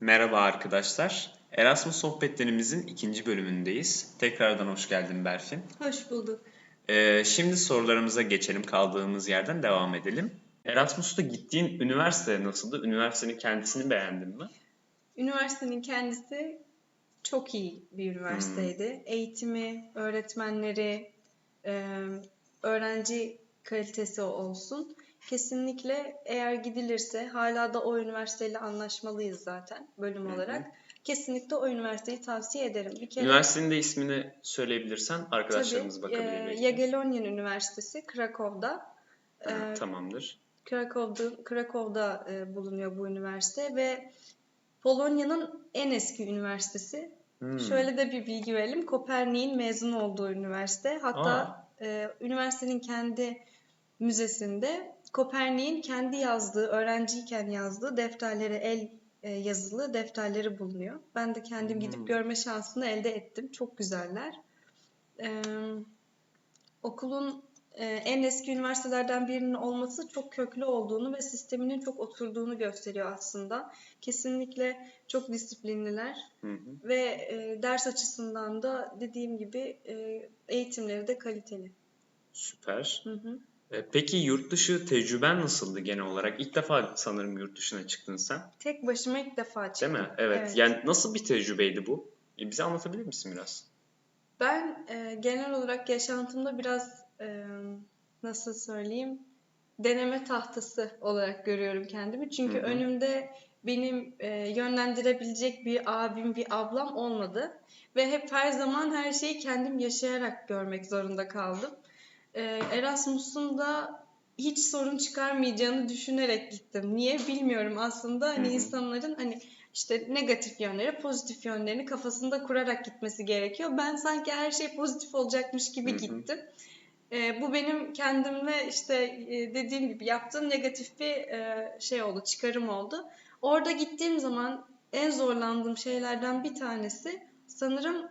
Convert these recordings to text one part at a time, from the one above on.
Merhaba arkadaşlar. Erasmus sohbetlerimizin ikinci bölümündeyiz. Tekrardan hoş geldin Berfin. Hoş bulduk. Ee, şimdi sorularımıza geçelim. Kaldığımız yerden devam edelim. Erasmus'ta gittiğin üniversite nasıldı? Üniversitenin kendisini beğendin mi? Üniversitenin kendisi çok iyi bir üniversiteydi. Eğitimi, öğretmenleri, e, öğrenci kalitesi olsun. Kesinlikle eğer gidilirse hala da o üniversiteyle anlaşmalıyız zaten bölüm Hı hı. olarak. Kesinlikle o üniversiteyi tavsiye ederim. Bir kere Üniversitenin de ismini söyleyebilirsen arkadaşlarımız tabii bakabilir e. Jagiellonian Üniversitesi Krakow'da. Ha, E, tamamdır. Krakow'da, Krakow'da e, bulunuyor bu üniversite ve Polonya'nın en eski üniversitesi. Hmm. Şöyle de bir bilgi verelim. Kopernik'in mezun olduğu üniversite. Hatta Aa. e, üniversitenin kendi müzesinde Kopernik'in kendi yazdığı, öğrenciyken yazdığı defterleri, el e, yazılı defterleri bulunuyor. Ben de kendim Hmm. gidip görme şansını elde ettim. Çok güzeller. E, okulun en eski üniversitelerden birinin olması çok köklü olduğunu ve sisteminin çok oturduğunu gösteriyor aslında. Kesinlikle çok disiplinliler Hı hı. ve e, ders açısından da dediğim gibi e, eğitimleri de kaliteli. Süper. Hı hı. Ee, Peki yurt dışı tecrüben nasıldı genel olarak? İlk defa sanırım yurt dışına çıktın sen. Tek başıma ilk defa Değil çıktım. mi? Evet. Evet. Yani nasıl bir tecrübeydi bu? E, Bize anlatabilir misin biraz? Ben e, genel olarak yaşantımda biraz e, nasıl söyleyeyim deneme tahtası olarak görüyorum kendimi. Çünkü Hı hı. önümde benim e, yönlendirebilecek bir abim, bir ablam olmadı. Ve hep her zaman her şeyi kendim yaşayarak görmek zorunda kaldım. E, Erasmus'un da hiç sorun çıkarmayacağını düşünerek gittim. Niye bilmiyorum aslında. Hani Hı hı. insanların hani işte negatif yönleri, pozitif yönlerini kafasında kurarak gitmesi gerekiyor. Ben sanki her şey pozitif olacakmış gibi Hı hı. Ee, bu benim kendimle işte e, dediğim gibi yaptığım negatif bir e, şey oldu, çıkarım oldu. Orada gittiğim zaman en zorlandığım şeylerden bir tanesi sanırım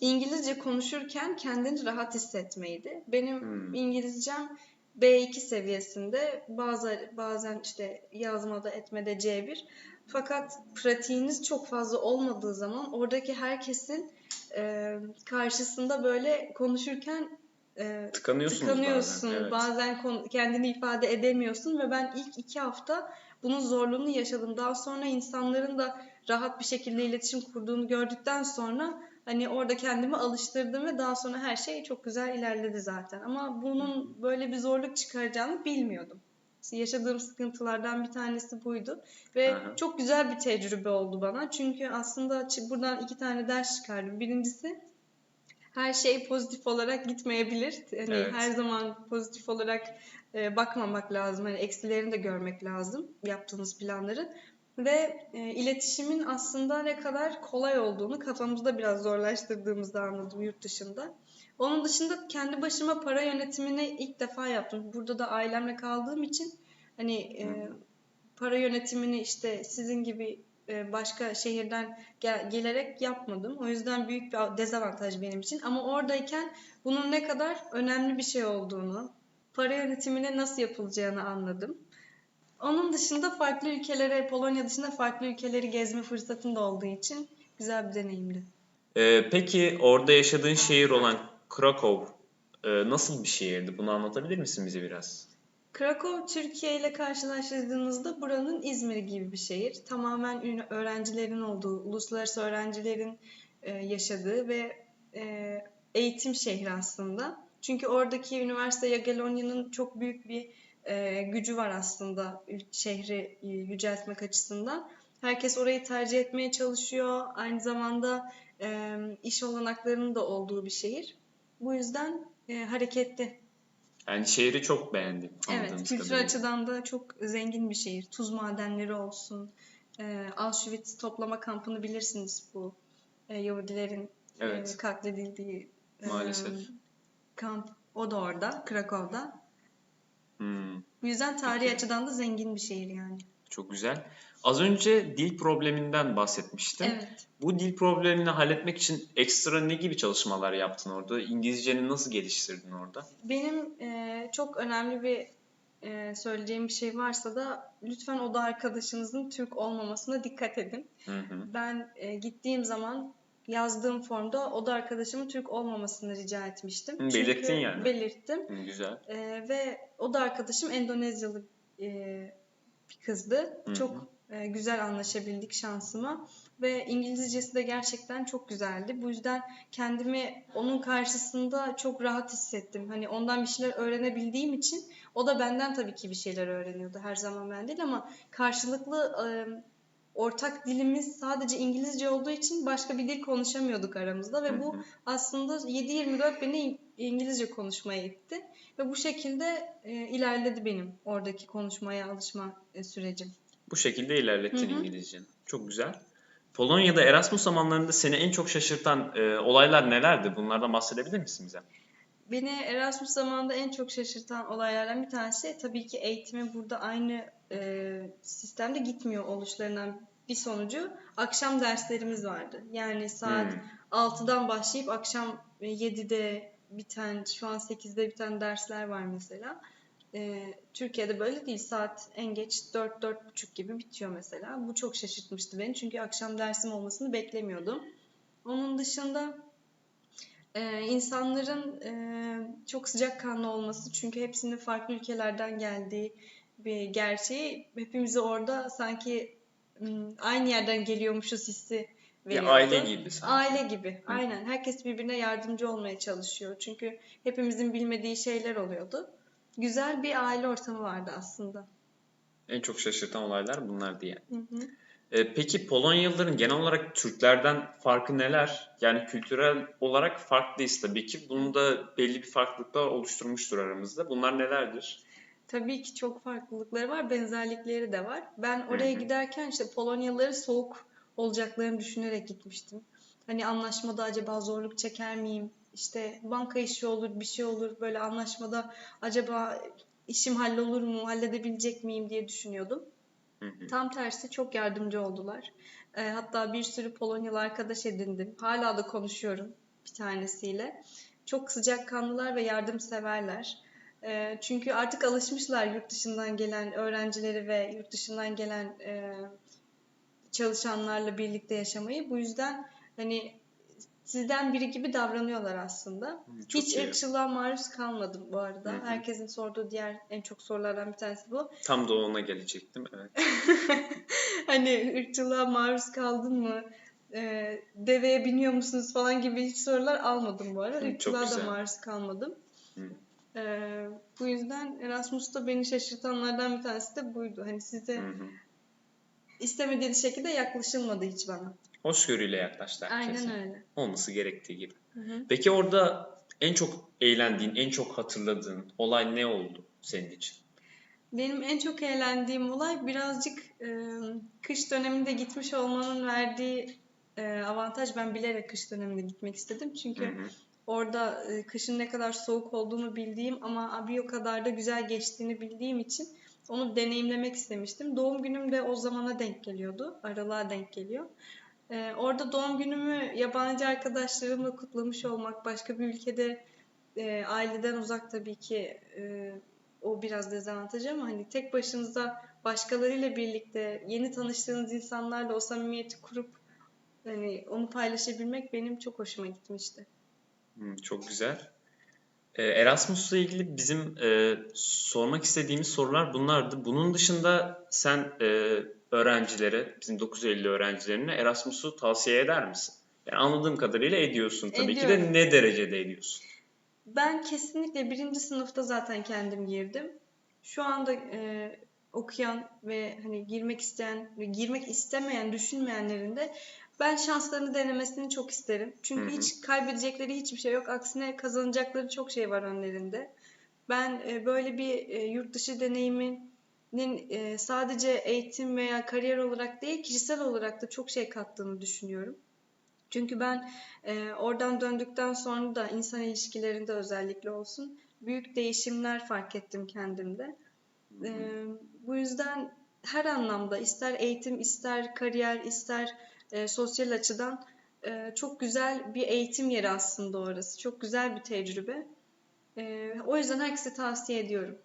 İngilizce konuşurken kendini rahat hissetmeydi. Benim Hmm. İngilizcem B2 seviyesinde, bazı bazen işte yazmada etmede C1. Fakat pratiğiniz çok fazla olmadığı zaman oradaki herkesin e, karşısında böyle konuşurken e, Tıkanıyorsunuz tıkanıyorsun. bazen. Evet. Bazen kendini ifade edemiyorsun ve ben ilk iki hafta bunun zorluğunu yaşadım. Daha sonra insanların da rahat bir şekilde iletişim kurduğunu gördükten sonra hani orada kendimi alıştırdım ve daha sonra her şey çok güzel ilerledi zaten. Ama bunun böyle bir zorluk çıkaracağını bilmiyordum. Yaşadığım sıkıntılardan bir tanesi buydu ve Aha. çok güzel bir tecrübe oldu bana. Çünkü aslında buradan iki tane ders çıkardım. Birincisi her şey pozitif olarak gitmeyebilir. Hani Evet. her zaman pozitif olarak e, bakmamak lazım. Hani eksilerini de görmek lazım yaptığınız planların. Ve e, iletişimin aslında ne kadar kolay olduğunu kafamızda biraz zorlaştırdığımızda anladım yurt dışında. Onun dışında kendi başıma para yönetimini ilk defa yaptım. Burada da ailemle kaldığım için hani e, para yönetimini işte sizin gibi başka şehirden gel- gelerek yapmadım. O yüzden büyük bir dezavantaj benim için. Ama oradayken bunun ne kadar önemli bir şey olduğunu, para yönetimine nasıl yapılacağını anladım. Onun dışında farklı ülkelere, Polonya dışında farklı ülkeleri gezme fırsatım da olduğu için güzel bir deneyimdi. Ee, peki orada yaşadığın şehir olan Krakow e, nasıl bir şehirdi? Bunu anlatabilir misin bize biraz? Krakow Türkiye ile karşılaştırdığınızda buranın İzmir gibi bir şehir. Tamamen öğrencilerin olduğu, uluslararası öğrencilerin e, yaşadığı ve e, eğitim şehri aslında. Çünkü oradaki üniversite Jagiellonia'nın çok büyük bir e, gücü var aslında şehri yüceltmek açısından. Herkes orayı tercih etmeye çalışıyor. Aynı zamanda iş olanaklarının da olduğu bir şehir. Bu yüzden hareketli. Yani şehri çok beğendim Evet, kültür kadarıyla. açıdan da çok zengin bir şehir. Tuz madenleri olsun. Ee, Auschwitz toplama kampını bilirsiniz bu e, Yahudilerin e, Evet. katledildiği e, Maalesef. kamp. O da orada, Krakow'da. Hmm, Bu yüzden tarihi Peki. açıdan da zengin bir şehir yani. Çok güzel. Az önce dil probleminden bahsetmiştin. Evet. Bu dil problemini halletmek için ekstra ne gibi çalışmalar yaptın orada? İngilizceni nasıl geliştirdin orada? Benim e, çok önemli bir e, söyleyeceğim bir şey varsa da lütfen oda arkadaşınızın Türk olmamasına dikkat edin. Hı hı. Ben e, gittiğim zaman yazdığım formda oda arkadaşımın Türk olmamasını rica etmiştim. Hı, belirttin Çünkü yani. Belirttim. Hı, güzel. E, ve oda arkadaşım Endonezyalı e, bir kızdı. Hı hı. Çok e, güzel anlaşabildik şansıma. Ve İngilizcesi de gerçekten çok güzeldi. Bu yüzden kendimi onun karşısında çok rahat hissettim. Hani ondan bir şeyler öğrenebildiğim için o da benden tabii ki bir şeyler öğreniyordu. Her zaman ben değil ama karşılıklı e, ortak dilimiz sadece İngilizce olduğu için başka bir dil konuşamıyorduk aramızda ve bu aslında 7-24 beni İngilizce konuşmaya itti ve bu şekilde e, ilerledi benim oradaki konuşmaya alışma e, sürecim. Bu şekilde ilerlettin. İngilizceni. Çok güzel. Polonya'da Erasmus zamanlarında seni en çok şaşırtan e, olaylar nelerdi? Bunlardan bahsedebilir misin bize? Beni Erasmus zamanında en çok şaşırtan olaylardan bir tanesi tabii ki eğitimi burada aynı e, sistemde gitmiyor oluşlarından bir sonucu akşam derslerimiz vardı. Yani saat Hmm. 6'dan başlayıp akşam e, 7'de biten, şu an 8'de biten dersler var mesela. E, Türkiye'de böyle değil. Saat en geç 4-4.30 gibi bitiyor mesela. Bu çok şaşırtmıştı beni çünkü akşam dersim olmasını beklemiyordum. Onun dışında ee, insanların e, çok sıcakkanlı olması çünkü hepsinin farklı ülkelerden geldiği bir gerçeği hepimizi orada sanki aynı yerden geliyormuşuz hissi veriyordu. aile gibi sanki. Aile gibi. Aynen. Herkes birbirine yardımcı olmaya çalışıyor. Çünkü hepimizin bilmediği şeyler oluyordu. Güzel bir aile ortamı vardı aslında. En çok şaşırtan olaylar bunlar diye. Hı hı. E, peki Polonyalıların genel olarak Türklerden farkı neler? Yani kültürel olarak farklıyız tabii ki. Bunun da belli bir farklılıklar oluşturmuştur aramızda. Bunlar nelerdir? Tabii ki çok farklılıkları var, benzerlikleri de var. Ben oraya giderken işte Polonyalıları soğuk olacaklarını düşünerek gitmiştim. Hani anlaşmada acaba zorluk çeker miyim? İşte banka işi olur, bir şey olur. Böyle anlaşmada acaba işim hallolur mu, halledebilecek miyim diye düşünüyordum. Tam tersi çok yardımcı oldular. Ee, hatta bir sürü Polonyalı arkadaş edindim. Hala da konuşuyorum bir tanesiyle. Çok sıcakkanlılar ve yardımseverler. Ee, çünkü artık alışmışlar yurt dışından gelen öğrencileri ve yurt dışından gelen e, çalışanlarla birlikte yaşamayı. Bu yüzden hani sizden biri gibi davranıyorlar aslında. Çok Hiç iyi. ırkçılığa maruz kalmadım bu arada. Hı hı. Herkesin sorduğu diğer en çok sorulardan bir tanesi bu. Tam da ona gelecektim. Evet. Hani ırkçılığa maruz kaldın mı? Ee, deveye biniyor musunuz falan gibi hiç sorular almadım bu arada. Hı, Irkçılığa da maruz kalmadım. Hı. Ee, bu yüzden Erasmus'ta beni şaşırtanlardan bir tanesi de buydu. Hani size Hı hı. istemediğiniz şekilde yaklaşılmadı hiç bana. Hoşgörüyle yaklaştı herkese. Aynen öyle. Olması gerektiği gibi. Hı hı. Peki orada en çok eğlendiğin, en çok hatırladığın olay ne oldu senin için? Benim en çok eğlendiğim olay birazcık e, kış döneminde gitmiş olmanın verdiği e, avantaj. Ben bilerek kış döneminde gitmek istedim. Çünkü Hı hı. Orada e, kışın ne kadar soğuk olduğunu bildiğim ama bir o kadar da güzel geçtiğini bildiğim için onu deneyimlemek istemiştim. Doğum günüm de o zamana denk geliyordu. Aralığa denk geliyor. E, orada doğum günümü yabancı arkadaşlarımla kutlamış olmak, başka bir ülkede e, aileden uzak tabii ki e, o biraz dezavantajı ama hani tek başınıza başkalarıyla birlikte yeni tanıştığınız insanlarla o samimiyeti kurup hani onu paylaşabilmek benim çok hoşuma gitmişti. Çok güzel. Ee, Erasmus'la ilgili bizim e, sormak istediğimiz sorular bunlardı. Bunun dışında sen e, öğrencilere, bizim 9 Eylül öğrencilerine Erasmus'u tavsiye eder misin? Yani anladığım kadarıyla ediyorsun tabii ki de Ediyorum. ne derecede ediyorsun? Ben kesinlikle birinci sınıfta zaten kendim girdim. Şu anda e, okuyan ve hani girmek isteyen ve girmek istemeyen, düşünmeyenlerin de ben şanslarını denemesini çok isterim. Çünkü Hı hı. hiç kaybedecekleri hiçbir şey yok. Aksine kazanacakları çok şey var önlerinde. Ben e, böyle bir e, yurt dışı deneyiminin e, sadece eğitim veya kariyer olarak değil, kişisel olarak da çok şey kattığını düşünüyorum. Çünkü ben e, oradan döndükten sonra da insan ilişkilerinde özellikle olsun büyük değişimler fark ettim kendimde. E, bu yüzden her anlamda ister eğitim, ister kariyer, ister e, sosyal açıdan e, çok güzel bir eğitim yeri aslında orası. Çok güzel bir tecrübe. E, o yüzden herkese tavsiye ediyorum.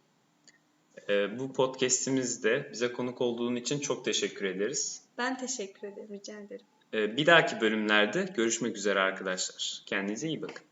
E, bu podcast'imizde bize konuk olduğun için çok teşekkür ederiz. Ben teşekkür ederim, rica ederim. E, bir dahaki bölümlerde görüşmek üzere arkadaşlar. Kendinize iyi bakın.